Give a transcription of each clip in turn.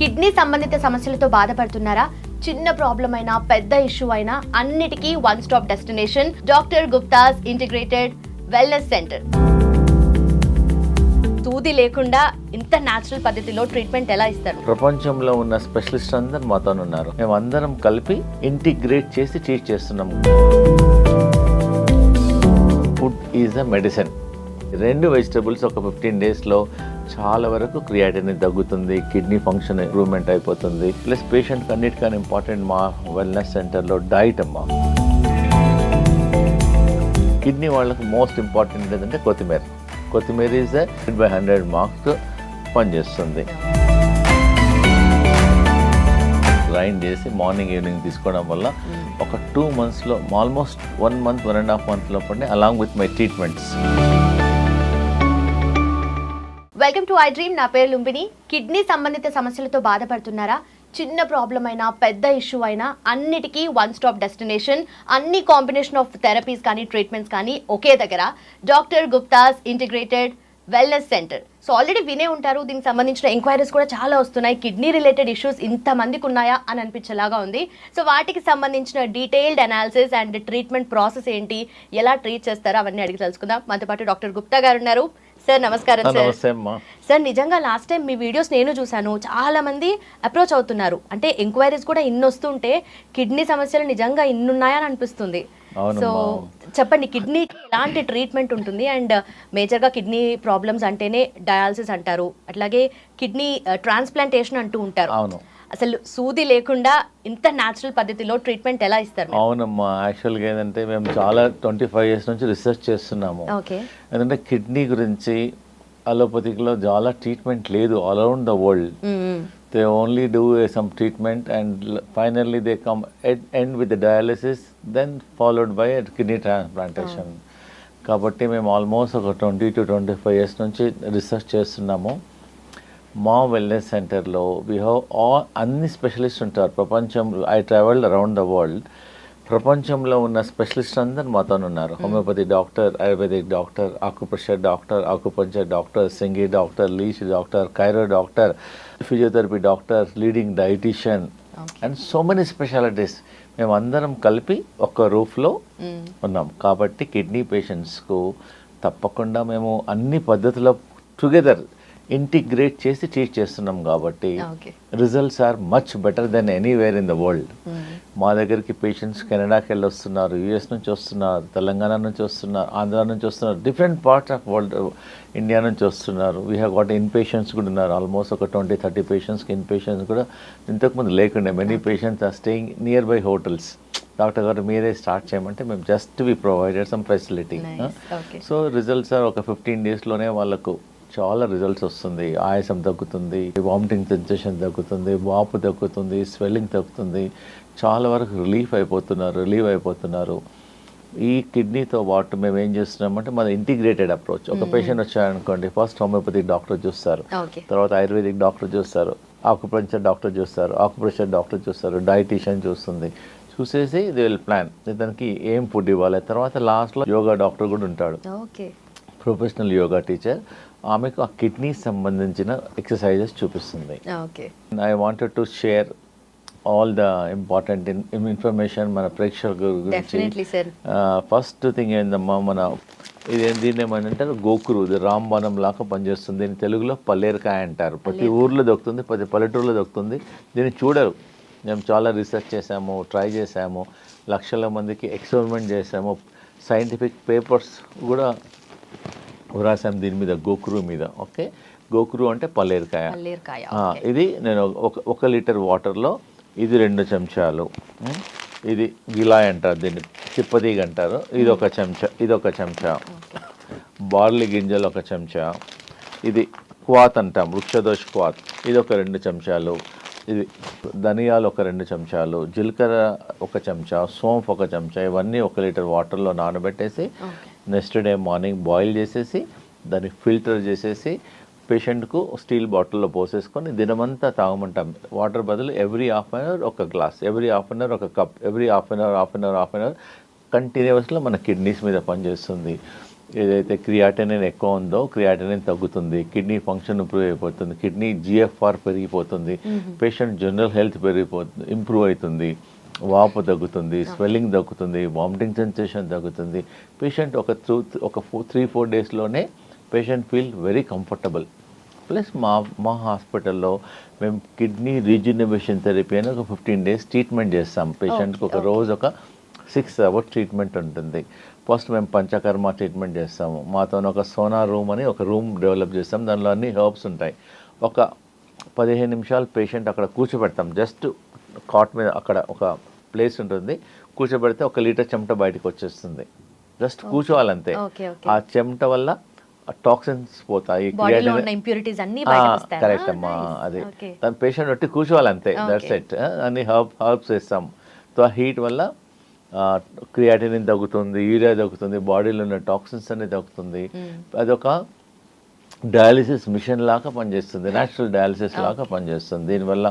Kidney సంబంధిత సమస్యలతో బాధపడుతున్నారా? చిన్న ప్రాబ్లం అయినా పెద్ద ఇష్యూ అయినా అన్నిటికీ one stop destination doctor Gupta's integrated wellness centre సూది లేకుండా ఇంత న్యాచురల్ పద్ధతిలో ట్రీట్మెంట్ ఎలా ఇస్తారు? ప్రపంచంలో ఉన్న స్పెషలిస్ట్ అందరు మాతో ఉన్నారు. మేము అందరం కలిపి ఇంటిగ్రేట్ చేసి ట్రీట్ చేస్తున్నాము. ఫుడ్ ఈజ్ అ మెడిసిన్ రెండు వెజిటబుల్స్ ఒక ఫిఫ్టీన్ డేస్లో చాలా వరకు క్రియాటిన్ తగ్గుతుంది కిడ్నీ ఫంక్షన్ ఇంప్రూవ్మెంట్ అయిపోతుంది. ప్లస్ పేషెంట్కి అన్నిటికన్నా ఇంపార్టెంట్ మా వెల్నెస్ సెంటర్లో డైట్ అమ్మా. కిడ్నీ వాళ్ళకి మోస్ట్ ఇంపార్టెంట్ ఏంటంటే కొత్తిమీర. కొత్తిమీర ఈజ్ బై హండ్రెడ్ మార్క్స్ పనిచేస్తుంది. గ్రైండ్ చేసి మార్నింగ్ ఈవినింగ్ తీసుకోవడం వల్ల hmm. ఒక టూ మంత్స్లో almost one month one and half month లోపలనే along with my treatments welcome to I dream నా పేరు లుంబిని. కిడ్నీ సంబంధిత సమస్యలతో బాధపడుతున్నారా? చిన్న ప్రాబ్లం అయినా పెద్ద ఇష్యూ అయినా అన్నిటికీ వన్ స్టాప్ డెస్టినేషన్ అన్ని కాంబినేషన్ ఆఫ్ థెరపీస్ కానీ ట్రీట్మెంట్స్ కానీ ఒకే దగ్గర. Doctor Gupta's integrated wellness centre so already వినే ఉంటారు. దీనికి సంబంధించిన ఎంక్వైరీస్ కూడా చాలా వస్తున్నాయి. కిడ్నీ రిలేటెడ్ ఇష్యూస్ ఇంతమందికి ఉన్నాయా అని అనిపించేలాగా ఉంది. సో వాటికి సంబంధించిన detailed analysis and treatment process ఏంటి? ఎలా ట్రీట్ చేస్తారో అవన్నీ అడిగి తెలుసుకుందాం. మనతో పాటు డాక్టర్ గుప్తా గారు ఉన్నారు. సార్ నమస్కారం సార్ సార్ నిజంగా లాస్ట్ టైం మీ వీడియోస్ నేను చూశాను. చాలా మంది అప్రోచ్ అవుతున్నారు. అంటే ఎంక్వైరీస్ కూడా ఇన్ని వస్తుంటే కిడ్నీ సమస్యలు నిజంగా ఇన్ని ఉన్నాయని అనిపిస్తుంది. సో చెప్పండి కిడ్నీ ఎలాంటి ట్రీట్మెంట్ ఉంటుంది అండ్ మేజర్గా కిడ్నీ ప్రాబ్లమ్స్ అంటేనే డయాలసిస్ అంటారు. అట్లాగే కిడ్నీ ట్రాన్స్ప్లాంటేషన్ అంటూ ఉంటారు. అవును. అసలు సూది లేకుండా ఇంత న్యాచురల్ పద్ధతిలో ట్రీట్మెంట్ ఎలా ఇస్తారు? అవునమ్మా యాక్చువల్గా ఏంటంటే మేము చాలా ట్వంటీ ఫైవ్ ఇయర్స్ నుంచి రీసెర్చ్ చేస్తున్నాము. ఓకే. ఎందుకంటే కిడ్నీ గురించి అలోపతిక్లో చాలా ట్రీట్మెంట్ లేదు all around the world treatment and l- finally they come at, end with the dialysis then followed by a kidney transplantation. కాబట్టి మేము ఆల్మోస్ట్ ఒక twenty two twenty five years నుంచి రీసెర్చ్ చేస్తున్నాము మా వెల్నెస్ సెంటర్లో వీ హ్యావ్ ఆల్ అన్ని specialist ఉంటారు. ప్రపంచం I travelled around the world ప్రపంచంలో ఉన్న స్పెషలిస్ట్ అందరు మాతో ఉన్నారు. Homeopathy doctor ayurvedic doctor acupressure doctor acupuncture doctor Singi doctor leech doctor chiro doctor physiotherapy doctor leading dietitian and so many specialities. మేము అందరం కలిపి ఒక రూఫ్లో. ఉన్నాం. కాబట్టి కిడ్నీ పేషెంట్స్కు తప్పకుండా మేము అన్ని పద్ధతుల టుగెదర్ ఇంటిగ్రేట్ చేసి ట్రీట్ చేస్తున్నాం కాబట్టి results are much better than anywhere in the world. మా దగ్గరికి పేషెంట్స్ కెనడాకి వెళ్ళి వస్తున్నారు యూఎస్ నుంచి వస్తున్నారు తెలంగాణ నుంచి వస్తున్నారు ఆంధ్ర నుంచి వస్తున్నారు different parts of world India నుంచి వస్తున్నారు. We have got in patients కూడా ఉన్నారు. ఆల్మోస్ట్ ఒక ట్వంటీ థర్టీ పేషెంట్స్కి ఇన్ పేషెంట్స్ కూడా ఇంతకుముందు లేకుండే. Many patients are staying near by hotels doctor గారు మీరే స్టార్ట్ చేయమంటే మేము just we provided some facility. So results are ఒక ఫిఫ్టీన్ డేస్లోనే వాళ్ళకు చాలా రిజల్ట్స్ వస్తుంది. ఆయాసం తగ్గుతుంది వామిటింగ్ సెన్సేషన్ తగ్గుతుంది వాపు తగ్గుతుంది స్వెల్లింగ్ తగ్గుతుంది. చాలా వరకు రిలీఫ్ అయిపోతున్నారు రిలీవ్ అయిపోతున్నారు. ఈ కిడ్నీతో పాటు మేము ఏం చేస్తున్నామంటే మన ఇంటిగ్రేటెడ్ అప్రోచ్ ఒక పేషెంట్ వచ్చారనుకోండి ఫస్ట్ హోమియోపతిక్ డాక్టర్ చూస్తారు. తర్వాత ఆయుర్వేదిక్ డాక్టర్ చూస్తారు. ఆకుపంచర్ డాక్టర్ చూస్తారు. ఆకుప్రెషర్ డాక్టర్ చూస్తారు. డైటీషియన్ చూస్తుంది. చూసేసి ది విల్ ప్లాన్ ఇతనికి ఏం ఫుడ్ ఇవ్వాలి? తర్వాత లాస్ట్లో యోగా డాక్టర్ కూడా ఉంటాడు. ప్రొఫెషనల్ యోగా టీచర్ ఆమెకు ఆ కిడ్నీ సంబంధించిన ఎక్సర్సైజెస్ చూపిస్తుంది. Okay I wanted to share all the important information మన ప్రేక్షకుల గురించి. ఫస్ట్ థింగ్ ఏందమ్మా మన ఇది దీన్ని ఏమంటారు గోకురు ఇది రాంబాణం లాగా పనిచేస్తుంది. దీన్ని తెలుగులో పల్లేరకాయ అంటారు. ప్రతి ఊర్లో దొరుకుతుంది ప్రతి పల్లెటూరులో దొరుకుతుంది. దీన్ని చూడరు. మేము చాలా రీసెర్చ్ చేసాము ట్రై చేసాము లక్షల మందికి ఎక్స్పెరిమెంట్ చేసాము సైంటిఫిక్ పేపర్స్ కూడా వ్రాసాం దీని మీద గోకురు మీద. ఓకే? గోకురు అంటే పల్లేరకాయ. ఇది నేను ఒక ఒక లీటర్ వాటర్లో ఇది రెండు చెంచాలు. ఇది గిలాయ్ అంటారు దీన్ని చిప్పదీగ అంటారు. ఇది ఒక చెంచా ఇది ఒక చెంచా. బార్లీ గింజలు ఒక చెంచా. ఇది క్వాత్ అంటాం వృక్షదోష్ క్వాత్. ఇది ఒక రెండు చెంచాలు. ఇది ధనియాలు ఒక రెండు చెంచాలు. జీలకర్ర ఒక చెంచా. సోంఫ్ ఒక చెంచా. ఇవన్నీ ఒక లీటర్ వాటర్లో నానబెట్టేసి నెక్స్ట్ డే మార్నింగ్ బాయిల్ చేసేసి దాన్ని ఫిల్టర్ చేసేసి పేషెంట్కు స్టీల్ బాటిల్లో పోసేసుకొని దినమంతా తాగమంటాం. వాటర్ బదులు ఎవ్రీ హాఫ్ అన్ అవర్ ఒక glass every half an hour ఒక cup every half an hour half an hour half an hour కంటిన్యూస్లో మన కిడ్నీస్ మీద పనిచేస్తుంది. ఏదైతే క్రియాటనిన్ ఎక్కువ ఉందో క్రియాటనిన్ తగ్గుతుంది కిడ్నీ ఫంక్షన్ ఇంప్రూవ్ అయిపోతుంది కిడ్నీ జిఎఫ్ఆర్ పెరిగిపోతుంది పేషెంట్ జనరల్ హెల్త్ పెరిగిపోతుంది ఇంప్రూవ్ అవుతుంది. వాపు తగ్గుతుంది స్వెల్లింగ్ తగ్గుతుంది వామిటింగ్ సెన్సేషన్ తగ్గుతుంది. పేషెంట్ ఒక త్రూ ఒక ఫోర్ త్రీ ఫోర్ డేస్లోనే patient feel very comfortable. Plus మా మా హాస్పిటల్లో మేము కిడ్నీ రీజనరేషన్ థెరపీ అని ఒక ఫిఫ్టీన్ డేస్ ట్రీట్మెంట్ చేస్తాం. పేషెంట్కి ఒక రోజు ఒక సిక్స్ అవర్స్ ట్రీట్మెంట్ ఉంటుంది. ఫస్ట్ మేము పంచకర్మ ట్రీట్మెంట్ చేస్తాము. మాతో ఒక సోనా రూమ్ అని ఒక రూమ్ డెవలప్ చేస్తాం. దానిలో అన్ని హర్బ్స్ ఉంటాయి. ఒక పదిహేను నిమిషాలు పేషెంట్ అక్కడ కూర్చోబెడతాం. జస్ట్ కాట్ మీద అక్కడ ఒక ప్లేస్ ఉంటుంది. కూర్చోబెడితే ఒక లీటర్ చెమట బయటకు వచ్చేస్తుంది. జస్ట్ కూర్చోవాలంతే. ఆ చెమట వల్ల టాక్సిన్స్ పోతాయి? కరెక్ట్ అమ్మా Nice. అదే. దాని పేషెంట్ బట్టి కూర్చోవాలంతే. That's Okay. ఎట్ అన్ని హర్బ్ హర్బ్స్ వేస్తాం సో ఆ హీట్ వల్ల క్రియాటినిన్ తగ్గుతుంది యూరియా తగ్గుతుంది బాడీలో ఉన్న టాక్సిన్స్ అన్ని తగ్గుతుంది. అదొక డయాలిసిస్ మిషన్ లాగా పనిచేస్తుంది. న్యాచురల్ డయాలిసిస్ లాగా పనిచేస్తుంది. దీనివల్ల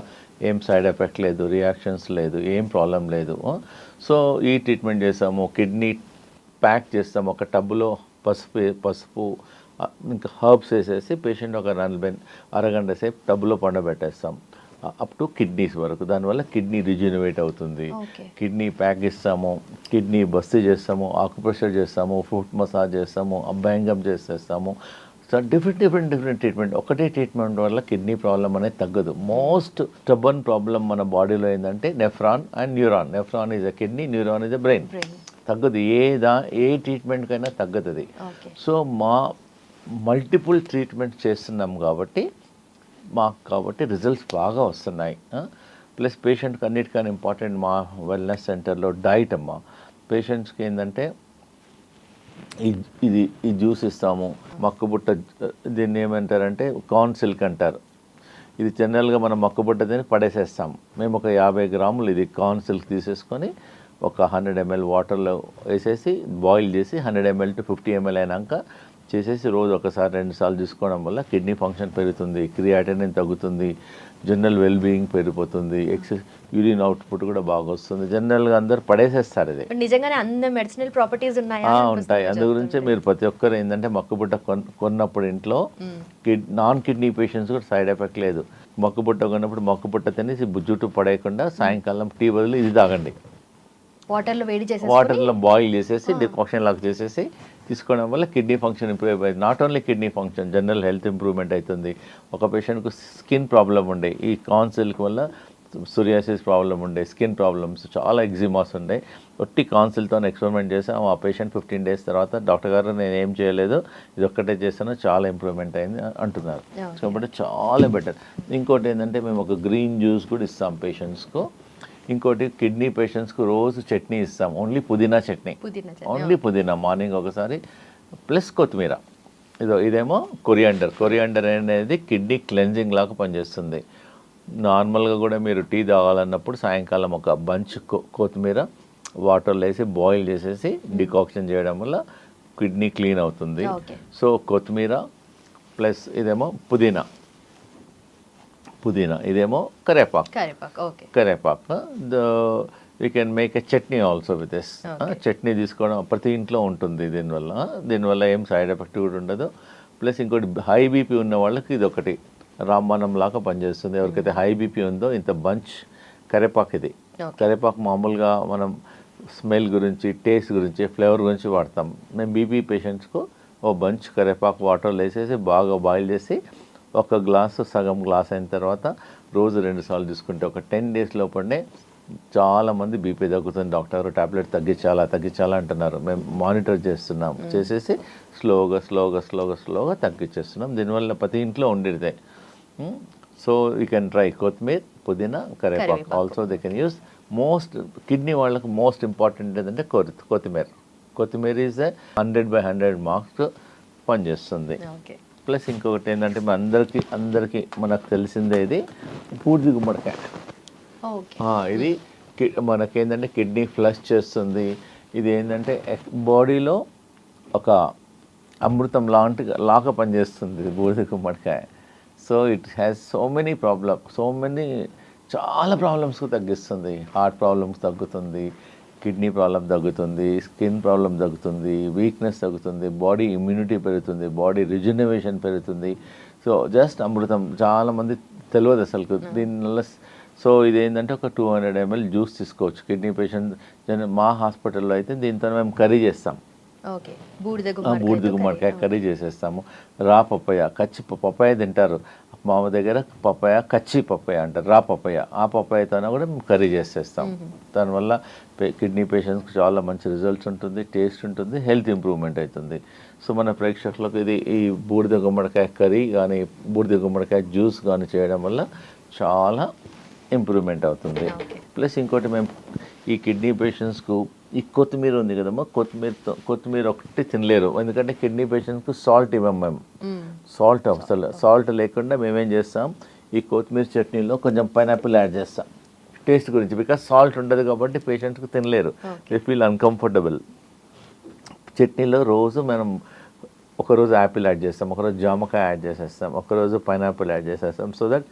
ఏం సైడ్ ఎఫెక్ట్ లేదు రియాక్షన్స్ లేదు ఏం ప్రాబ్లం లేదు. సో ఈ ట్రీట్మెంట్ చేసాము కిడ్నీ ప్యాక్ చేస్తాము ఒక టబ్బులో పసుపు పసుపు ఇంకా హర్బ్స్ వేసేసి పేషెంట్ ఒక నలభై అరగంట సేపు టబ్బులో పండబెట్టేస్తాం. అప్ టు కిడ్నీస్ వరకు. దానివల్ల కిడ్నీ రిజ్యూనివేట్ అవుతుంది. కిడ్నీ ప్యాక్ ఇస్తాము కిడ్నీ బస్తీ చేస్తాము ఆకుప్రెషర్ చేస్తాము ఫుట్ మసాజ్ చేస్తాము అభ్యంగం చేసేస్తాము so different different different treatment ఒకటే ట్రీట్మెంట్ వల్ల కిడ్నీ ప్రాబ్లం అనేది తగ్గదు. మోస్ట్ స్టబన్ ప్రాబ్లం మన బాడీలో ఏంటంటే nephron and neuron nephron is a kidney neuron is a brain. తగ్గదు. ఏ దా ఏ ట్రీట్మెంట్కైనా తగ్గదు సో మా మల్టిపుల్ ట్రీట్మెంట్ చేస్తున్నాం కాబట్టి మాకు కాబట్టి రిజల్ట్స్ బాగా వస్తున్నాయి. ప్లస్ పేషెంట్కి అన్నిటికన్నా ఇంపార్టెంట్ మా వెల్నెస్ సెంటర్లో డైట్ అమ్మా. పేషెంట్స్కి ఏంటంటే ఇది ఈ జ్యూస్ ఇస్తాము. మక్కుబుట్ట దీన్ని ఏమంటారంటే కార్న్ సిల్క్ అంటారు. ఇది జనరల్గా మనం మక్కుబుట్ట దీన్ని పడేసేస్తాం. మేము ఒక యాభై గ్రాములు ఇది కార్న్ సిల్క్ తీసేసుకొని ఒక హండ్రెడ్ ఎంఎల్ వాటర్లో వేసేసి బాయిల్ చేసి hundred ML to fifty ML అయినాక చేసేసి రోజు ఒకసారి రెండుసార్లు తీసుకోవడం వల్ల కిడ్నీ ఫంక్షన్ పెరుగుతుంది క్రియాటినిన్ తగ్గుతుంది జనరల్ వెల్ బీయింగ్ పెరిగిపోతుంది ఎక్సెస్ యూరిన్ అవుట్పుట్ కూడా బాగా వస్తుంది జనరల్గా అందరు పడేసేస్తారు ఇది. నిజంగానే అన్ని మెడిసినల్ ప్రాపర్టీస్ ఉన్నాయా ఉంటాయి. అందు గురించి మీరు ప్రతి ఒక్కరు ఏంటంటే మక్కుబుట్ట కొన్ కొన్నప్పుడు ఇంట్లో కిడ్ నాన్ కిడ్నీ పేషెంట్స్ కూడా సైడ్ ఎఫెక్ట్ లేదు. మక్కుబుట్ట కొన్నప్పుడు మక్కుబుట్ట తినేసి జుట్టు పడేయకుండా సాయంకాలం టీ బదులు ఇది తాగండి. వాటర్లో వేడి చేసేసి వాటర్లో బాయిల్ చేసేసి డికాక్షన్ లాగా చేసేసి తీసుకోవడం వల్ల కిడ్నీ ఫంక్షన్ ఇంప్రూవ్ అయిపోయింది. Not only kidney function general health improvement అవుతుంది ఒక పేషెంట్కు స్కిన్ ప్రాబ్లం ఉండే ఈ కాన్సిల్క్ వల్ల సూరియాసిస్ ప్రాబ్లం ఉండే స్కిన్ ప్రాబ్లమ్స్ చాలా ఎగ్జిమాస్ ఉండే. ఒట్టి కాన్సిల్తో ఎక్స్పెరిమెంట్ చేసాం ఆ పేషెంట్ ఫిఫ్టీన్ డేస్ తర్వాత డాక్టర్ గారు నేను ఏం చేయలేదు ఇది ఒక్కటే చేశాను చాలా ఇంప్రూవ్మెంట్ అయింది అంటున్నారు. కాబట్టి చాలా బెటర్ ఇంకోటి ఏంటంటే మేము ఒక గ్రీన్ జ్యూస్ కూడా ఇస్తాం పేషెంట్స్కు ఇంకోటి కిడ్నీ పేషెంట్స్కు రోజు చట్నీ ఇస్తాం. ఓన్లీ పుదీనా చట్నీ. ఓన్లీ పుదీనా మార్నింగ్ ఒకసారి. ప్లస్ కొత్తిమీర. ఇదో ఇదేమో కొరియాండర్. కొరియాండర్ అనేది కిడ్నీ క్లెన్జింగ్ లాగా పనిచేస్తుంది. నార్మల్గా కూడా మీరు టీ తాగాలన్నప్పుడు సాయంకాలం ఒక బంచ్ కొత్తిమీర వాటర్లో వేసి బాయిల్ చేసేసి డికాక్షన్ చేయడం వల్ల కిడ్నీ క్లీన్ అవుతుంది. సో కొత్తిమీర ప్లస్ ఇదేమో పుదీనా. పుదీనా ఇదేమో కరేపాకు కరేపాకు the we can make a chutney also with this Okay. Chutney తీసుకోవడం ప్రతి ఇంట్లో ఉంటుంది దీనివల్ల దీనివల్ల ఏం సైడ్ ఎఫెక్ట్ కూడా ఉండదు ప్లస్ ఇంకోటి హై బీపీ ఉన్న వాళ్ళకి ఇది ఒకటి రామబాణం లాగా పనిచేస్తుంది ఎవరికైతే హై బీపీ ఉందో ఇంత బంచ్ కరేపాకు ఇది. కరేపాకు మామూలుగా మనం స్మెల్ గురించి టేస్ట్ గురించి ఫ్లేవర్ గురించి వాడతాం మేము బీపీ పేషెంట్స్కు ఓ బంచ్ కరేపాకు వాటర్లో వేసేసి బాగా బాయిల్ చేసి ఒక గ్లాసు సగం గ్లాస్ అయిన తర్వాత రోజు రెండు సార్లు తీసుకుంటే ఒక టెన్ డేస్ లోపలనే చాలామంది బీపీ తగ్గుతుంది. డాక్టర్ టాబ్లెట్ తగ్గించాలా తగ్గించాలా అంటున్నారు. మేము మానిటర్ చేస్తున్నాం. చేసేసి స్లోగా స్లోగా స్లోగా స్లోగా తగ్గించేస్తున్నాం. దీనివల్ల ప్రతి ఇంట్లో ఉండేదే. సో యూ కెన్ ట్రై కొత్తిమీర పుదీనా కరేపాకు. Also they can use most kidney వాళ్ళకి మోస్ట్ ఇంపార్టెంట్ ఏంటంటే కొత్తి కొత్తిమీర. కొత్తిమీర is hundred by hundred marks పనిచేస్తుంది. ఓకే ప్లస్ ఇంకొకటి ఏంటంటే మన అందరికీ అందరికీ మనకు తెలిసిందే ఇది పూర్తి గుమ్మడికాయ. ఇది కి- మనకేంటంటే కిడ్నీ ఫ్లష్ చేస్తుంది. ఇది ఏంటంటే బాడీలో ఒక అమృతం లాంటి లాగా పనిచేస్తుంది బూడిద గుమ్మడికాయ. So it has so many problem so many చాలా ప్రాబ్లమ్స్కు తగ్గిస్తుంది. హార్ట్ ప్రాబ్లమ్స్ తగ్గుతుంది. కిడ్నీ ప్రాబ్లం తగ్గుతుంది స్కిన్ ప్రాబ్లం తగ్గుతుంది వీక్నెస్ తగ్గుతుంది బాడీ ఇమ్యూనిటీ పెరుగుతుంది బాడీ రిజనరేషన్ పెరుగుతుంది. సో జస్ట్ అమృతం చాలామంది తెలియదు అసలు దీనివల్ల సో ఇదేంటంటే ఒక టూ హండ్రెడ్ ఎంఎల్ జ్యూస్ తీసుకోవచ్చు. కిడ్నీ పేషెంట్ జన మా హాస్పిటల్లో అయితే దీంతో మేము కర్రీ చేస్తాం. బూడిద గుమ్మడికాయ కర్రీ. చేసేస్తాము. రా పప్పయ్య కచ్చి పప్పాయ తింటారు. మా దగ్గర పప్పాయ కచ్చి పప్పాయ అంటారు రా పప్పయ్య ఆ పప్పాయతోనే కూడా మేము కర్రీ చేసేస్తాం. దానివల్ల కిడ్నీ పేషెంట్స్కి చాలా మంచి రిజల్ట్స్ ఉంటుంది టేస్ట్ ఉంటుంది హెల్త్ ఇంప్రూవ్మెంట్ అవుతుంది. సో మన ప్రేక్షకులకు ఇది ఈ బూడిద గుమ్మడికాయ కర్రీ కానీ బూడిద గుమ్మడికాయ జ్యూస్ కానీ చేయడం వల్ల చాలా ఇంప్రూవ్మెంట్ అవుతుంది. ప్లస్ ఇంకోటి మేము ఈ కిడ్నీ పేషెంట్స్కు ఈ కొత్తిమీర ఉంది కదమ్మా కొత్తిమీరతో కొత్తిమీర ఒకటి తినలేరు. ఎందుకంటే కిడ్నీ పేషెంట్స్కు సాల్ట్ ఇవ్వం మేము. సాల్ట్ అసలు సాల్ట్ లేకుండా మేమేం చేస్తాం ఈ కొత్తిమీర చట్నీలో కొంచెం పైనాపిల్ యాడ్ చేస్తాం. టేస్ట్ గురించి బికాస్ సాల్ట్ ఉండదు కాబట్టి పేషెంట్స్కి తినలేరు. దే ఫీల్ అన్కంఫర్టబుల్ చట్నీలో రోజు మనం ఒకరోజు యాపిల్ యాడ్ చేస్తాం ఒకరోజు జామకాయ యాడ్ చేసేస్తాం ఒకరోజు పైనాపిల్ యాడ్ చేసేస్తాం so that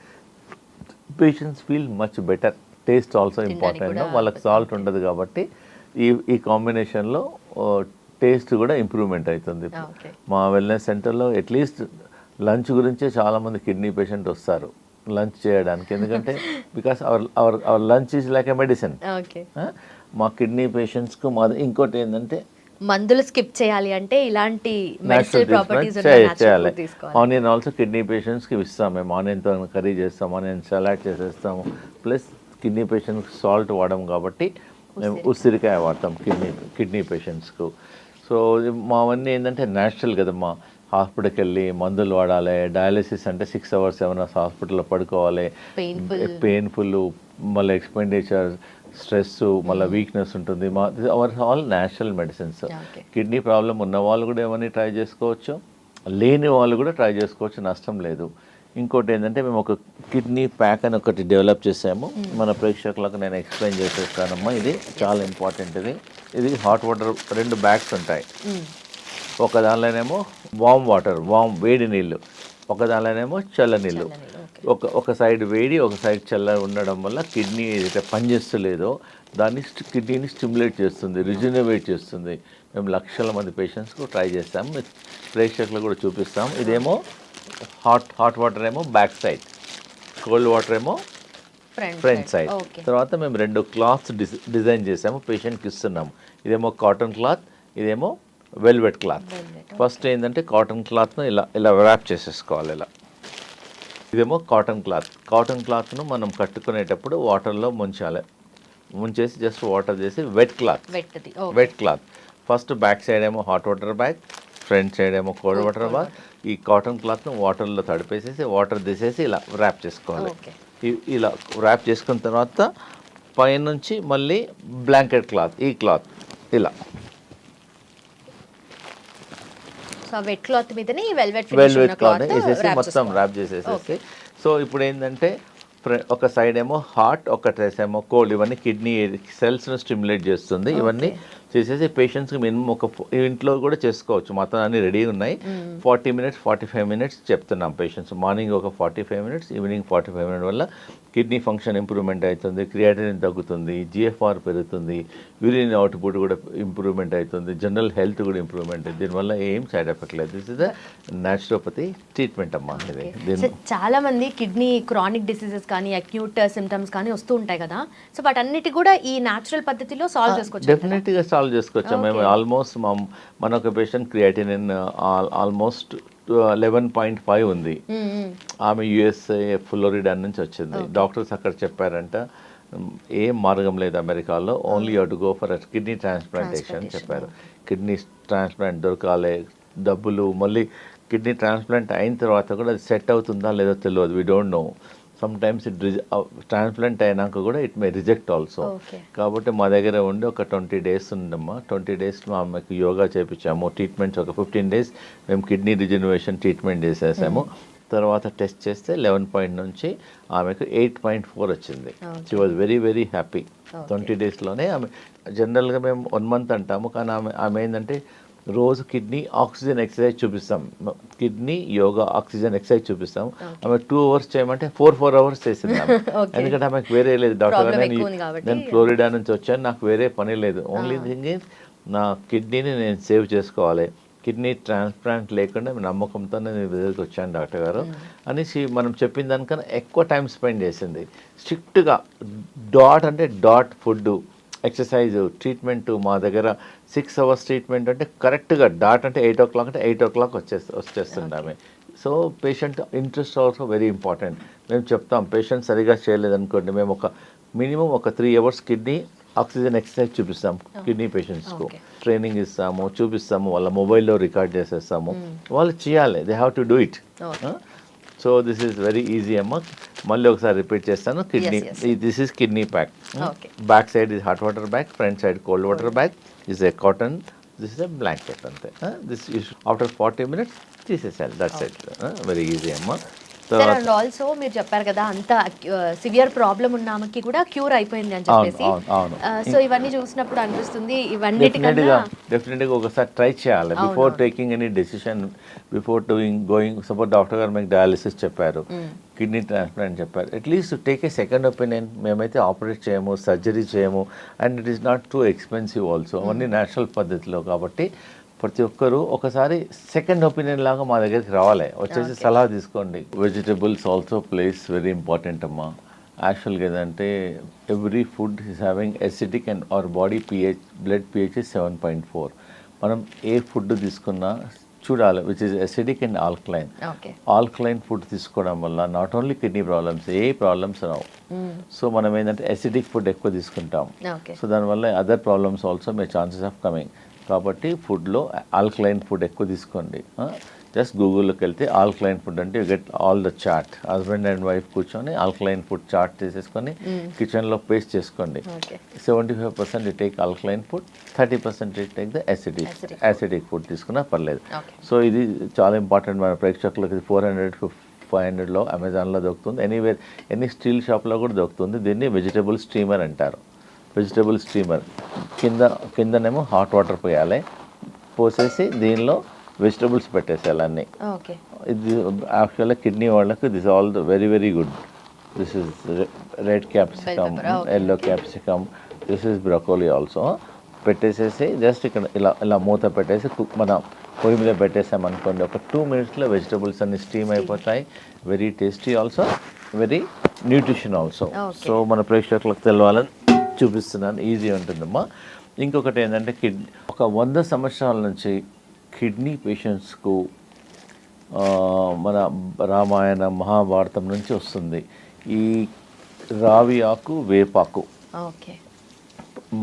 patients feel much better taste also important వాళ్ళకి సాల్ట్ ఉండదు కాబట్టి ఈ ఈ కాంబినేషన్లో టేస్ట్ కూడా ఇంప్రూవ్మెంట్ అవుతుంది. మా వెల్నెస్ సెంటర్లో అట్లీస్ట్ లంచ్ గురించే చాలామంది కిడ్నీ పేషెంట్ వస్తారు. లంచ్ చేయడానికి. ఎందుకంటే because our our our lunch is like a medicine. Okay. మా కిడ్నీ పేషెంట్స్కు మా ఇంకోటి ఏంటంటే మందులు స్కిప్ చేయాలి అంటే ఇలాంటి ప్రాపర్టీస్ చేయాలి. ఆనియన్ ఆల్సో కిడ్నీ పేషెంట్స్కి ఇస్తాం. మేము ఆనియన్తో కర్రీ చేస్తాం. ఆనియన్ సలాడ్ చేసేస్తాము. ప్లస్ కిడ్నీ పేషెంట్స్కి సాల్ట్ వాడడం కాబట్టి ఉసిరికాయ వాడతాం కిడ్నీ కిడ్నీ పేషెంట్స్కు. సో మావన్నీ ఏంటంటే న్యాచురల్ కదమ్మా. హాస్పిటల్కి వెళ్ళి మందులు వాడాలి డయాలసిస్ అంటే సిక్స్ అవర్స్ సెవెన్ అవర్స్ హాస్పిటల్లో పడుకోవాలి. పెయిన్ఫుల్ మళ్ళీ ఎక్స్పెండిచర్ స్ట్రెస్ మళ్ళీ వీక్నెస్ ఉంటుంది. మా our all natural medicines. Kidney problem ఉన్న వాళ్ళు కూడా ఏమని ట్రై చేసుకోవచ్చు? లేని వాళ్ళు కూడా ట్రై చేసుకోవచ్చు. నష్టం లేదు. ఇంకోటి ఏంటంటే మేము ఒక కిడ్నీ ప్యాక్ అని ఒకటి డెవలప్ చేసాము మన ప్రేక్షకులకు నేను ఎక్స్ప్లెయిన్ చేసేస్తానమ్మా. ఇది చాలా ఇంపార్టెంట్ ఇది. ఇది హాట్ వాటర్ రెండు బ్యాగ్స్ ఉంటాయి. ఒక దానిలోనేమో వామ్ వాటర్ వామ్ వేడి నీళ్ళు. ఒక దానిలోనేమో చల్ల నీళ్ళు. ఒక ఒక సైడ్ వేడి ఒక సైడ్ చల్ల ఉండడం వల్ల కిడ్నీ ఏదైతే పనిచేస్తలేదో దాన్ని కిడ్నీని స్టిమ్యులేట్ చేస్తుంది రిజనరేట్ చేస్తుంది. మేము లక్షల మంది పేషెంట్స్కు ట్రై చేస్తాం. మీ ప్రేక్షకులు కూడా చూపిస్తాం. ఇదేమో హాట్ హాట్ వాటర్ ఏమో బ్యాక్ సైడ్. కోల్డ్ వాటర్ ఏమో ఫ్రంట్ సైడ్. తర్వాత మేము రెండు క్లాత్స్ డిజైన్ చేసాము పేషెంట్కి ఇస్తున్నాము. ఇదేమో కాటన్ క్లాత్ ఇదేమో వెల్వెట్ క్లాత్. ఫస్ట్ ఏంటంటే కాటన్ క్లాత్ను ఇలా ఇలా ర్యాప్ చేసేసుకోవాలి ఇలా. ఇదేమో కాటన్ క్లాత్. కాటన్ క్లాత్ను మనం కట్టుకునేటప్పుడు వాటర్లో ముంచాలి. ముంచేసి జస్ట్ వాటర్ చేసి wet cloth. Wet cloth. First back side ఏమో hot water bag front side ఏమో కోల్డ్ వాటర్. బ్యాగ్ ఈ కాటన్ క్లాత్ను వాటర్లో తడిపేసేసి వాటర్ తీసేసి ఇలా ర్యాప్ చేసుకోవాలి. ఇలా ర్యాప్ చేసుకున్న తర్వాత పైనుంచి మళ్ళీ బ్లాంకెట్ క్లాత్ ఈ క్లాత్ ఇలా. వెట్ క్లాత్ మీదనే వెల్వెట్ వెల్వెట్ క్లాత్ వేసేసి మొత్తం ర్యాప్ చేసేసేసి. సో ఇప్పుడు ఏంటంటే ఒక సైడ్ ఏమో హాట్ ఒక ట్రెస్ ఏమో కోల్డ్ ఇవన్నీ కిడ్నీ సెల్స్ను స్టిమ్యులేట్ చేస్తుంది. ఇవన్నీ చేసేసి పేషెంట్స్కి మినిమం ఒక ఇంట్లో కూడా చేసుకోవచ్చు. మొత్తం అన్ని రెడీ ఉన్నాయి. Forty minutes forty five minutes చెప్తున్నాం పేషెంట్స్ మార్నింగ్ ఒక forty five minutes evening forty five minute వల్ల కిడ్నీ ఫంక్షన్ ఇంప్రూవ్మెంట్ అవుతుంది క్రియాటినిన్ తగ్గుతుంది జిఎఫ్ఆర్ పెరుగుతుంది యూరిన్ అవుట్పుట్ కూడా ఇంప్రూవ్మెంట్ అవుతుంది జనరల్ హెల్త్ కూడా ఇంప్రూవ్మెంట్ దీనివల్ల ఏం సైడ్ ఎఫెక్ట్ లేదు. This is the naturopathy treatment అమ్మా ఇది. చాలా మంది కిడ్నీ క్రానిక్ డిసీజెస్ కానీ అక్యూట్ సిమ్టమ్స్ కానీ వస్తూ ఉంటాయి కదా. సో వాటన్నిటి కూడా ఈ న్యాచురల్ పద్ధతిలో సాల్వ్ చేసుకోవచ్చు డెఫినెట్గా సాల్వ్ చేసుకోవచ్చు మేము. ఆల్మోస్ట్ మా మన ఒక patient creatinine almost eleven point five ఉంది. ఆమె యుఎస్ఏ ఫ్లోరిడా నుంచి వచ్చింది. డాక్టర్స్ అక్కడ చెప్పారంట "ఉమ్, ఏం మార్గం లేదు అమెరికాలో only you to go for kidney transplantation చెప్పారు. కిడ్నీ ట్రాన్స్ప్లాంట్ దొరకాలి డబ్బులు మళ్ళీ కిడ్నీ ట్రాన్స్ప్లాంట్ అయిన తర్వాత కూడా అది సెట్ అవుతుందా లేదో తెలియదు. We don't know sometimes it transplant అయినాక కూడా ఇట్ మే రిజెక్ట్ ఆల్సో కాబట్టి మా దగ్గర ఉండి ఒక ట్వంటీ డేస్ ఉండమ్మా ట్వంటీ డేస్ ఆమెకు యోగా చేపించాము. ట్రీట్మెంట్స్ ఒక ఫిఫ్టీన్ డేస్ మేము కిడ్నీ రిజనరేషన్ ట్రీట్మెంట్ చేసేసాము. తర్వాత టెస్ట్ చేస్తే లెవెన్ పాయింట్ నుంచి ఆమెకు ఎయిట్ పాయింట్ ఫోర్ వచ్చింది. She was very very happy twenty డేస్లోనే ఆమె జనరల్గా మేము వన్ మంత్ అంటాము. కానీ ఆమె ఆమె ఏంటంటే రోజు కిడ్నీ ఆక్సిజన్ ఎక్సర్సైజ్ చూపిస్తాం. కిడ్నీ యోగా ఆక్సిజన్ ఎక్సర్సైజ్ చూపిస్తాం. ఆమె టూ అవర్స్ చేయమంటే ఫోర్ ఫోర్ అవర్స్ చేసింది. ఎందుకంటే ఆమెకు వేరే లేదు. డాక్టర్ నేను ఫ్లోరిడా నుంచి వచ్చాను నాకు వేరే పని లేదు. ఓన్లీ థింగ్ ఇస్ నా కిడ్నీని నేను సేవ్ చేసుకోవాలి. కిడ్నీ ట్రాన్స్ప్లాంట్ లేకుండా నమ్మకంతో నేను దగ్గరికి వచ్చాను డాక్టర్ గారు. అనేసి మనం చెప్పిన దానికన్నా ఎక్కువ టైం స్పెండ్ చేసింది. స్ట్రిక్ట్గా డాట్ అంటే డాట్ ఫుడ్ ఎక్సర్సైజ్ ట్రీట్మెంట్ మా దగ్గర సిక్స్ అవర్స్ ట్రీట్మెంట్ అంటే కరెక్ట్గా డాట్ అంటే ఎయిట్ ఓ క్లాక్ అంటే ఎయిట్ ఓ క్లాక్ వచ్చేసి వచ్చేస్తుంది ఆమె so patient interest also very important. మేము చెప్తాం పేషెంట్ సరిగా చేయలేదనుకోండి మేము ఒక మినిమం ఒక three hours kidney oxygen exercise చూపిస్తాం కిడ్నీ పేషెంట్స్కు. ట్రైనింగ్ ఇస్తాము చూపిస్తాము వాళ్ళ మొబైల్లో రికార్డ్ చేసేస్తాము. వాళ్ళు చేయాలి they have to do it. So this is very easy అమ్మ మళ్ళీ ఒకసారి రిపీట్ చేస్తాను. Kidney. This is kidney pack. Back side is hot water bag front side cold water bag is a cotton this is a blanket అంతే. This after forty minutes తీసేసాలి that's it very easy అమ్మ sir and also మీరు చెప్పారు కదా అంత severe problem ఉన్న ఆమెకి కూడా క్యూర్ అయిపోయింది అని చెప్పేసి. సో ఇవన్నీ చూసినప్పుడు అనిపిస్తుంది ఇవన్నిటికన్నా డెఫినెట్గా డెఫినెట్గా ఒకసారి ట్రై చేయాలి. Before. Taking any decision before doing going suppose doctor గారు మీకు డయాలిసిస్ చెప్పారు కిడ్నీ ట్రాన్స్ప్లాంట్ చెప్పారు. At least take a second opinion మేమైతే ఆపరేట్ చేయము సర్జరీ చేయము and it is not too expensive also అవన్నీ న్యాచురల్ పద్ధతిలో కాబట్టి ప్రతి ఒక్కరూ ఒకసారి సెకండ్ ఒపీనియన్ లాగా మా దగ్గరికి రావాలి. వచ్చేసి. సలహా తీసుకోండి. Vegetables also place very important అమ్మా. యాక్చువల్గా ఏదంటే every food is having acidic and our body pH blood pH seven point four మనం ఏ ఫుడ్ తీసుకున్నా చూడాలి which is acidic and alkaline alkaline food తీసుకోవడం వల్ల నాట్ ఓన్లీ కిడ్నీ ప్రాబ్లమ్స్ ఏ ప్రాబ్లమ్స్ రావు. సో మనం ఏంటంటే ఎసిడిక్ ఫుడ్ ఎక్కువ తీసుకుంటాం. సో దానివల్ల other problems also may chances of coming కాబట్టి ఫుడ్లో ఆల్కలైన్ ఫుడ్ ఎక్కువ తీసుకోండి. జస్ట్ గూగుల్లోకి వెళ్తే ఆల్కలైన్ ఫుడ్ అంటే you get all the chart. Husband and wife కూర్చొని ఆల్కలైన్ ఫుడ్ చాట్ చేసేసుకొని కిచెన్లో పేస్ట్ చేసుకోండి. Seventy five percent take alkaline food thirty percent take the acidic acidic food. తీసుకున్నా పర్లేదు. సో ఇది చాలా ఇంపార్టెంట్ మన ప్రేక్షకులకి. ఫోర్ హండ్రెడ్ ఫైవ్ హండ్రెడ్లో అమెజాన్లో దొరుకుతుంది. ఎనీవేర్ ఎనీ స్టీల్ షాప్లో కూడా దొరుకుతుంది. దీన్ని వెజిటబుల్ స్టీమర్ అంటారు. వెజిటబుల్ స్టీమర్ కింద కిందనేమో హాట్ వాటర్ పోయాలి. పోసేసి దీనిలో వెజిటబుల్స్ పెట్టేసేయాలి అన్నీ. ఇది యాక్చువల్గా కిడ్నీ వాళ్ళకి this all the very very good this is red capsicum yellow capsicum this is broccoli also పెట్టేసేసి జస్ట్ ఇక్కడ ఇలా ఇలా మూత పెట్టేసి cook- మన పొయ్యి మీద పెట్టేసామనుకోండి ఒక టూ మినిట్స్లో వెజిటబుల్స్ అన్ని స్టీమ్ అయిపోతాయి. Very tasty also very nutrition also. So మన ప్రేక్షకులకు తెలవాలని చూపిస్తున్నాను. ఈజీ ఉంటుందమ్మా. ఇంకొకటి ఏంటంటే కిడ్ ఒక వంద సంవత్సరాల నుంచి కిడ్నీ పేషెంట్స్కు మన రామాయణ మహాభారతం నుంచి వస్తుంది. ఈ రావి ఆకు వేపాకు ఓకే.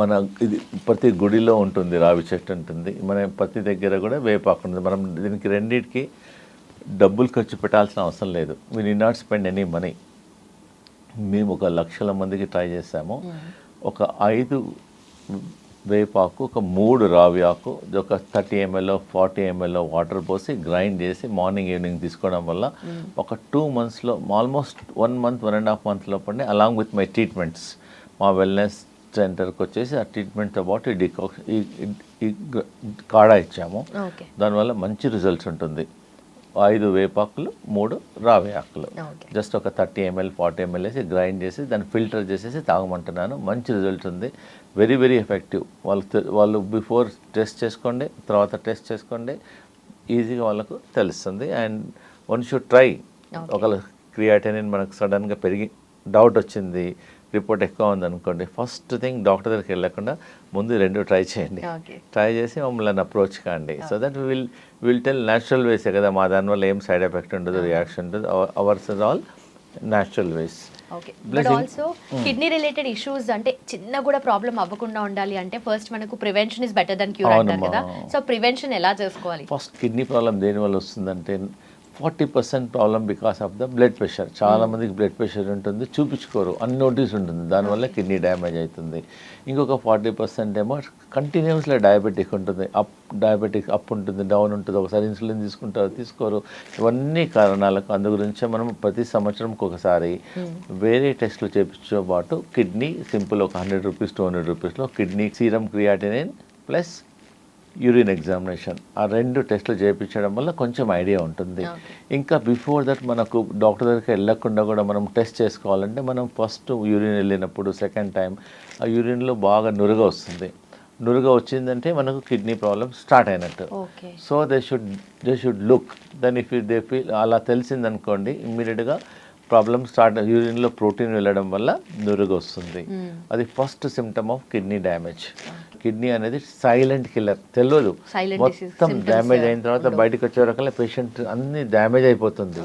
మన ఇది ప్రతి గుడిలో ఉంటుంది రావి చెట్టు ఉంటుంది మన ప్రతి దగ్గర కూడా వేపాకు ఉంటుంది. మనం దీనికి రెండింటికి డబ్బులు ఖర్చు పెట్టాల్సిన అవసరం లేదు. We need not spend any money మేము ఒక లక్షల మందికి ట్రై చేసాము ఒక ఐదు వేపాకు ఒక మూడు రావి ఆకు ఒక thirty ML forty ML water పోసి గ్రైండ్ చేసి మార్నింగ్ ఈవినింగ్ తీసుకోవడం వల్ల ఒక టూ మంత్స్లో almost one month one and half month లోపలనే అలాంగ్ విత్ మై ట్రీట్మెంట్స్ మా వెల్నెస్ సెంటర్కి వచ్చేసి ఆ ట్రీట్మెంట్తో పాటు ఈ డికాక్ ఈ కాడా ఇచ్చాము. దానివల్ల మంచి రిజల్ట్స్ ఉంటుంది. ఐదు వేపాకులు మూడు రావి ఆకులు. జస్ట్ ఒక థర్టీ ఎంఎల్ ఫార్టీ ఎంఎల్ వేసి గ్రైండ్ చేసి దాన్ని ఫిల్టర్ చేసేసి తాగమంటున్నాను. మంచి రిజల్ట్ ఉంది. Very very effective. వాళ్ళు వాళ్ళు బిఫోర్ టెస్ట్ చేసుకోండి తర్వాత టెస్ట్ చేసుకోండి. ఈజీగా వాళ్ళకు తెలుస్తుంది. అండ్ వన్ షుడ్ ట్రై ఒకవేళ క్రియాటైనిన్ మనకు సడన్గా పెరిగి డౌట్ వచ్చింది రిపోర్ట్ ఎక్కువ ఉంది అనుకోండి ఫస్ట్ థింగ్ డాక్టర్ దగ్గరికి వెళ్ళకుండా ముందు రెండు ట్రై చేయండి. ట్రై చేసి మమ్మల్ని అప్రోచ్ కాండి. So that will will tell natural వేసే కదా మా దానివల్ల ఏం సైడ్ ఎఫెక్ట్ ఉండదు రియాక్షన్ ఉండదు. Ours all natural ways okay but. Also kidney related issues అంటే చిన్న కూడా ప్రాబ్లం అవ్వకుండా ఉండాలి అంటే ఫస్ట్ మనకు prevention is better than cure అంటారు. కదా. సో ప్రివెన్షన్ ఎలా చేసుకోవాలి? ఫస్ట్ కిడ్నీ ప్రాబ్లం దేనివల్ల వస్తుందంటే forty percent problem because of the blood pressure. చాలా మందికి బ్లడ్ ప్రెషర్ ఉంటుంది చూపించుకోరు అన్నోటీస్ ఉంటుంది. దానివల్ల కిడ్నీ డ్యామేజ్ అవుతుంది ఇంకొక ఫార్టీ పర్సెంట్ ఏమో కంటిన్యూస్లో డయాబెటిక్ ఉంటుంది. అప్ డయాబెటిక్ అప్ ఉంటుంది డౌన్ ఉంటుంది. ఒకసారి ఇన్సులిన్ తీసుకుంటారు తీసుకోరు. ఇవన్నీ కారణాలకు అందు గురించే మనం ప్రతి సంవత్సరంకి ఒకసారి వేరే టెస్టులు చేపించే పాటు కిడ్నీ సింపుల్ ఒక హండ్రెడ్ రూపీస్ టూ హండ్రెడ్ రూపీస్లో kidney serum creatinine plus urine examination ఆ రెండు టెస్టులు చేయించడం వల్ల కొంచెం ఐడియా ఉంటుంది. ఇంకా బిఫోర్ దట్ మనకు డాక్టర్ దగ్గరికి వెళ్ళకుండా కూడా మనం టెస్ట్ చేసుకోవాలంటే మనం ఫస్ట్ యూరిన్ వెళ్ళినప్పుడు సెకండ్ టైం ఆ యూరిన్లో బాగా నురుగ వస్తుంది. నురుగ వచ్చిందంటే మనకు కిడ్నీ ప్రాబ్లమ్ స్టార్ట్ అయినట్టు. So they should they should look then if they feel అలా తెలిసిందనుకోండి ఇమ్మీడియట్గా ప్రాబ్లమ్ స్టార్ట్ యూరిన్లో ప్రోటీన్ వెళ్ళడం వల్ల నురుగు వస్తుంది అది first symptom of kidney damage kidney అనేది సైలెంట్ కిల్లర్ తెలియదు మొత్తం డ్యామేజ్ అయిన తర్వాత బయటకు వచ్చే రకాల పేషెంట్ అన్ని డ్యామేజ్ అయిపోతుంది.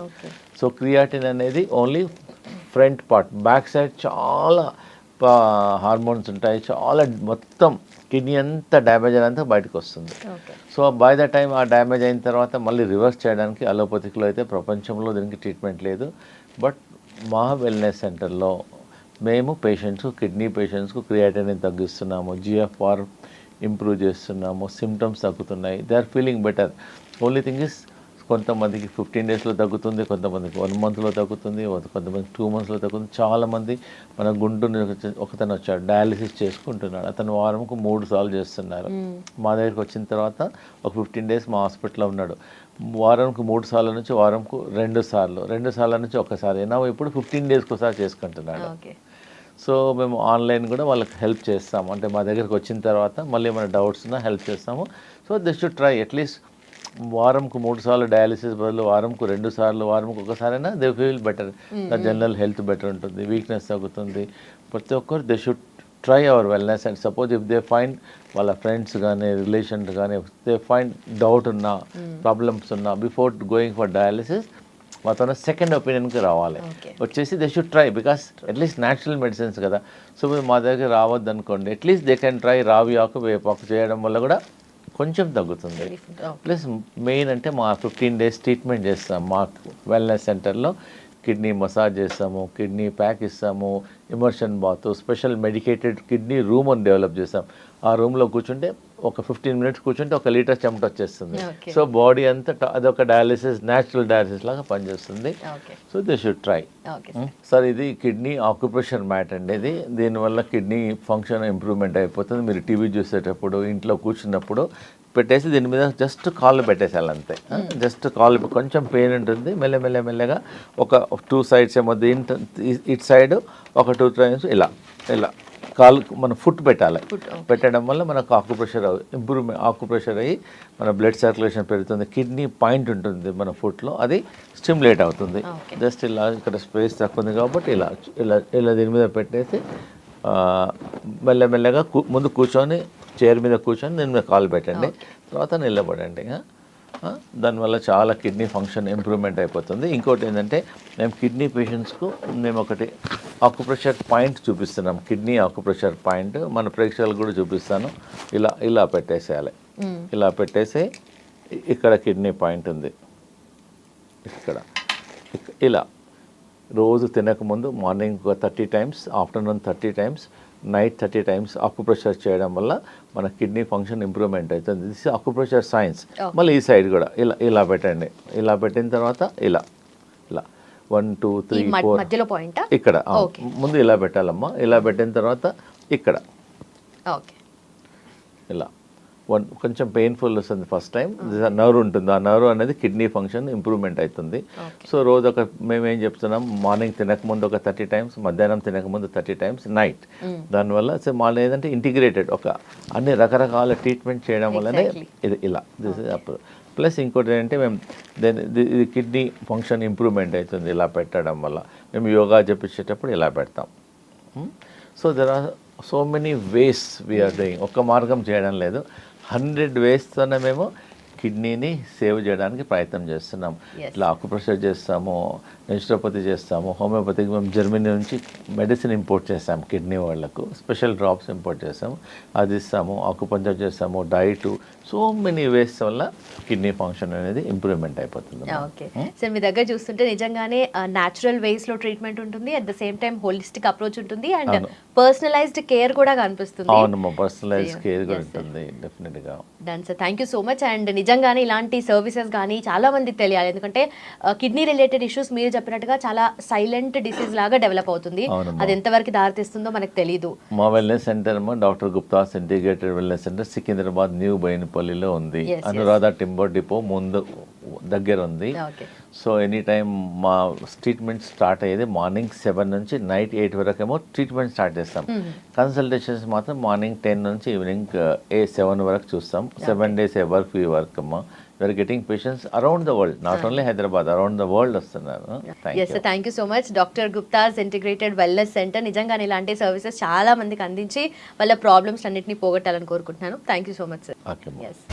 సో క్రియాటిన్ అనేది only front part back side చాలా హార్మోన్స్ ఉంటాయి. చాలా మొత్తం కిడ్నీ అంతా డ్యామేజ్ అయినంత బయటకు వస్తుంది. సో బై ద టైం ఆ డ్యామేజ్ అయిన తర్వాత మళ్ళీ రివర్స్ చేయడానికి అలోపతిక్లో అయితే ప్రపంచంలో దీనికి ట్రీట్మెంట్ లేదు. బట్ మా వెల్నెస్ సెంటర్లో మేము పేషెంట్స్ కిడ్నీ పేషెంట్స్కు క్రియాటిన్ తగ్గిస్తున్నాము జిఎఫ్ఆర్ ఇంప్రూవ్ చేస్తున్నాము సిమ్టమ్స్ తగ్గుతున్నాయి. They are feeling better only thing is కొంతమందికి ఫిఫ్టీన్ డేస్లో తగ్గుతుంది కొంతమందికి వన్ మంత్లో తగ్గుతుంది కొంతమందికి టూ మంత్స్లో తగ్గుతుంది. చాలామంది మన గుంటూరు ఒకతను వచ్చాడు డయాలిసిస్ చేసుకుంటున్నాడు. అతను వారంకు మూడు సార్లు చేస్తున్నారు. మా దగ్గరికి వచ్చిన తర్వాత ఒక ఫిఫ్టీన్ డేస్ మా హాస్పిటల్లో ఉన్నాడు. వారంకు మూడు సార్ల నుంచి వారంకు రెండు సార్లు రెండు సార్ల నుంచి ఒకసారి నా ఇప్పుడు ఫిఫ్టీన్ డేస్కి ఒకసారి చేసుకుంటున్నాడు. సో మేము ఆన్లైన్ కూడా వాళ్ళకి హెల్ప్ చేస్తాము. అంటే మా దగ్గరికి వచ్చిన తర్వాత మళ్ళీ ఏమైనా డౌట్స్ ఉన్నా హెల్ప్ చేస్తాము. So this should try at least వారంకు మూడు సార్లు డయాలిసిస్ బదులు వారంకు రెండు సార్లు వారంకు ఒకసారైనా they feel better the general health better ఉంటుంది వీక్నెస్ తగ్గుతుంది. ప్రతి ఒక్కరు they should try our wellness and suppose if they find వాళ్ళ ఫ్రెండ్స్ కానీ రిలేషన్స్ కానీ దే ఫైండ్ డౌట్ ఉన్నా ప్రాబ్లమ్స్ ఉన్నా బిఫోర్ గోయింగ్ ఫర్ డయాలిసిస్ మాతో సెకండ్ ఒపీనియన్కి రావాలి. వచ్చేసి they should try because at least natural medicines కదా. సో మీరు మా దగ్గర రావద్దు అనుకోండి అట్లీస్ట్ దే కెన్ ట్రై రావి ఆకు వేపాకు చేయడం వల్ల కూడా కొంచెం తగ్గుతుంది. ప్లస్ మెయిన్ అంటే మా ఫిఫ్టీన్ డేస్ ట్రీట్మెంట్ చేస్తాం. మా వెల్నెస్ సెంటర్లో కిడ్నీ మసాజ్ చేస్తాము కిడ్నీ ప్యాక్ ఇస్తాము immersion bath special medicated kidney room అని డెవలప్ చేస్తాం. ఆ రూమ్లో కూర్చుంటే ఒక ఫిఫ్టీన్ మినిట్స్ కూర్చుంటే ఒక లీటర్ చెమట వచ్చేస్తుంది. సో బాడీ అంతా అదొక డయాలిసిస్ న్యాచురల్ డయాలిసిస్ లాగా పనిచేస్తుంది. So they should try. Sir. ఇది కిడ్నీ ఆక్యుపేషన్ మ్యాట్ అండి ఇది. దీనివల్ల కిడ్నీ ఫంక్షన్ ఇంప్రూవ్మెంట్ అయిపోతుంది. మీరు టీవీ చూసేటప్పుడు ఇంట్లో కూర్చున్నప్పుడు పెట్టేసి దీని మీద జస్ట్ కాళ్ళు పెట్టేసేయాలి అంతే. జస్ట్ కాళ్ళు కొంచెం పెయిన్ ఉంటుంది. మెల్ల మెల్ల మెల్లగా ఒక టూ సైడ్స్ ఏమో దీంట్ ఇటు సైడ్ ఒక టూ టైమ్స్ ఇలా ఇలా. కాలు మన ఫుట్ పెట్టాలి. పెట్టడం వల్ల మనకు ఆకుప్రెషర్ ఇంప్రూవ్మెంట్ ఆకుప్రెషర్ అయ్యి మన బ్లడ్ సర్క్యులేషన్ పెరుగుతుంది కిడ్నీ పాయింట్ ఉంటుంది మన ఫుట్లో అది స్టిమ్యులేట్ అవుతుంది. జస్ట్ ఇలా ఇక్కడ స్పేస్ తక్కువ ఉంది కాబట్టి ఇలా ఇలా ఇలా దీని మీద పెట్టేసి మెల్లమెల్లగా ముందు కూర్చొని చైర్ మీద కూర్చొని దీని మీద కాలు పెట్టండి. తర్వాత నిలబడండి దానివల్ల చాలా కిడ్నీ ఫంక్షన్ ఇంప్రూవ్మెంట్ అయిపోతుంది. ఇంకోటి ఏంటంటే మేము కిడ్నీ పేషెంట్స్కు మేము ఒకటి ఆకుప్రెషర్ పాయింట్ చూపిస్తున్నాం. కిడ్నీ ఆకుప్రెషర్ పాయింట్ మన ప్రేక్షకులకు కూడా చూపిస్తాను. ఇలా ఇలా పెట్టేసేయాలి. ఇలా పెట్టేసి ఇక్కడ కిడ్నీ పాయింట్ ఉంది. ఇక్కడ. ఇక- ఇలా. రోజు తినకముందు morning thirty times afternoon thirty times night thirty times acupressure చేయడం వల్ల మన కిడ్నీ ఫంక్షన్ ఇంప్రూవ్మెంట్ అవుతుంది. దిస్ అక్యుప్రెషర్ సైన్స్ మళ్ళీ ఈ సైడ్ కూడా ఇలా ఇలా పెట్టండి. ఇలా పెట్టిన తర్వాత ఇలా ఇలా. వన్ టూ త్రీ ఫోర్ ఇక్కడ. ముందు ఇలా పెట్టాలమ్మా. ఇలా పెట్టిన తర్వాత ఇక్కడ. ఓకే. ఇలా. వన్ కొంచెం పెయిన్ఫుల్ వస్తుంది ఫస్ట్ టైం నర్వ్ ఉంటుంది. ఆ నర్వ్ అనేది కిడ్నీ ఫంక్షన్ ఇంప్రూవ్మెంట్ అవుతుంది. సో రోజు ఒక మేము ఏం చెప్తున్నాం? మార్నింగ్ తినకముందు ఒక థర్టీ టైమ్స్ మధ్యాహ్నం తినకముందు థర్టీ టైమ్స్ నైట్ దానివల్ల సో మళ్ళీ ఏదంటే ఇంటిగ్రేటెడ్ ఒక అన్ని రకరకాల ట్రీట్మెంట్ చేయడం వల్లనే. ఇది ఇలా. దిస్ ఇస్ అప్పుడు ప్లస్ ఇంకోటి ఏంటంటే మేము దాని ఇది కిడ్నీ ఫంక్షన్ ఇంప్రూవ్మెంట్ అవుతుంది ఇలా పెట్టడం వల్ల. మేము యోగా చెప్పించేటప్పుడు ఇలా పెడతాం. So there are so many ways we are doing ఒక్క మార్గం చేయడం లేదు. హండ్రెడ్ వేస్తోనే మేము కిడ్నీని సేవ్ చేయడానికి ప్రయత్నం చేస్తున్నాం. ఇట్లా ఆకుప్రెషర్ చేస్తాము నేచురోపతి చేస్తాము హోమియోపతికి మేము జర్మనీ నుంచి మెడిసిన్ ఇంపోర్ట్ చేస్తాము కిడ్నీ వాళ్ళకు స్పెషల్ డ్రాప్స్ ఇంపోర్ట్ చేస్తాము అది ఇస్తాము ఆకుపంచర్ చేస్తాము డైట్ సో మెనీ వేస్ వల్ల కిడ్నీ ఫంక్షన్ అనేది ఇంప్రూవ్మెంట్ అయిపోతుంది ఓకే సో మీ దగ్గర చూస్తుంటే నిజంగానే న్యాచురల్ వేస్లో ట్రీట్మెంట్ ఉంటుంది. At the same time holistic approach ఉంటుంది. అండ్. పర్సనలైజ్డ్ కేర్ కూడా కనిపిస్తుంది. అవును పర్సనలైజ్. కేర్ కూడా. ఉంటుంది. డెఫినెట్గా done sir thank you so much and నిజంగా నిజంగానే ఇలాంటి సర్వీసెస్ కానీ చాలా మందికి తెలియాలి. ఎందుకంటే కిడ్నీ రిలేటెడ్ ఇష్యూస్ మీరు చెప్పినట్టుగా చాలా సైలెంట్ డిసీజ్ లాగా డెవలప్ అవుతుంది. అది ఎంతవరకు దారితీస్తుందో మనకు తెలియదు మా wellness center doctor Gupta's integrated wellness center Secunderabad new బైనపల్లిలో ఉంది. అనురాధ టింబర్ డిపో ముందు దగ్గర ఉంది. సో ఎనీ టైం మా ట్రీట్మెంట్ స్టార్ట్ అయ్యేది మార్నింగ్ సెవెన్ నుంచి నైట్ ఎయిట్ వరకు ఏమో ట్రీట్మెంట్ స్టార్ట్ చేస్తాం కన్సల్టేషన్స్ మాత్రం మార్నింగ్ టెన్ నుంచి ఈవినింగ్ ఏ సెవెన్ వరకు చూస్తాం. సెవెన్ డేస్ ఏ వర్క్ ఈ వర్క్ అమ్మా. We are getting patients around the world not only Hyderabad around the world వస్తున్నారు thank yes thank you so much doctor Gupta's integrated wellness center నిజంగానే ఇలాంటి services చాలా మందికి అందించి వాళ్ళ ప్రాబ్లమ్స్ అన్నింటినీ పోగొట్టాలని కోరుకుంటున్నాను thank you so much sir okay yes